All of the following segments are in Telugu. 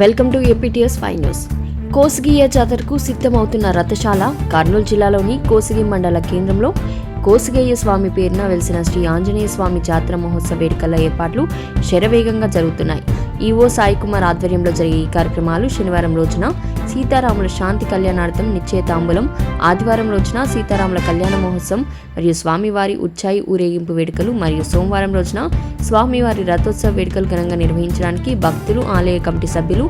Welcome to APTS five news. కోసిగియ జాతరకు సిద్ధమవుతున్న రథశాల కర్నూలు జిల్లాలోని కోసిగి మండల కేంద్రంలో కోసిగయ్య స్వామి పేరున వెలిసిన శ్రీ ఆంజనేయ స్వామి జాతర మహోత్సవ వేడుకల ఏర్పాట్లు శరవేగంగా జరుగుతున్నాయి. ఈవో సాయికుమార్ ఆధ్వర్యంలో జరిగే ఈ కార్యక్రమాలు శనివారం రోజున సీతారాముల శాంతి కళ్యాణార్థం నిశ్చయతాంబూలం ఆదివారం రోజున సీతారాముల కళ్యాణ మహోత్సవం మరియు స్వామివారి ఉచ్చాయి ఊరేగింపు వేడుకలు మరియు సోమవారం రోజున స్వామివారి రథోత్సవ వేడుకలు ఘనంగా నిర్వహించడానికి భక్తులు ఆలయ కమిటీ సభ్యులు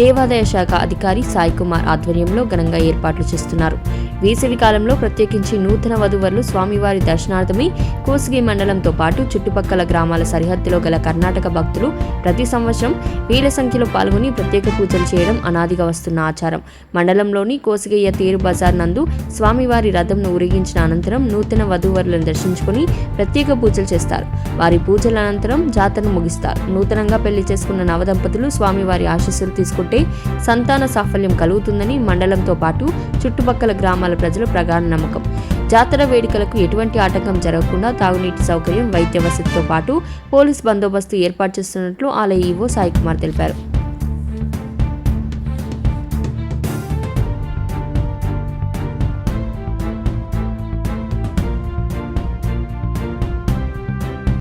దేవాదాయ శాఖ అధికారి సాయి కుమార్ ఆధ్వర్యంలో ఘనంగా ఏర్పాట్లు చేస్తున్నారు. వేసవి కాలంలో ప్రత్యేకించి నూతన వధువరులు స్వామివారి దర్శనార్థమై కోసిగి మండలంతో పాటు చుట్టుపక్కల గ్రామాల సరిహద్దులో గల కర్ణాటక భక్తులు ప్రతి సంవత్సరం వేల సంఖ్యలో పాల్గొని ప్రత్యేక పూజలు చేయడం అనాదిగా వస్తున్న ఆచారం. మండలంలోని కోసిగయ్య తేరు బజార్ నందు స్వామివారి రథంను ఊరేగించిన అనంతరం నూతన వధూవరులను దర్శించుకొని ప్రత్యేక పూజలు చేస్తారు. వారి పూజల అనంతరం జాతరను ముగిస్తారు. నూతనంగా పెళ్ళి చేసుకున్న నవదంపతులు స్వామివారి ఆశీస్సులు తీసుకుంటే సంతాన సాఫల్యం కలుగుతుందని మండలంతో పాటు చుట్టుపక్కల గ్రామాల ప్రజలు ప్రగాఢ నమ్మకం. జాతర వేడుకలకు ఎటువంటి ఆటంకం జరగకుండా తాగునీటి సౌకర్యం వైద్య వసతితో పాటు పోలీస్ బందోబస్తు ఏర్పాటు చేస్తున్నట్లు ఆలయ ఈవో సాయి కుమార్ తెలిపారు.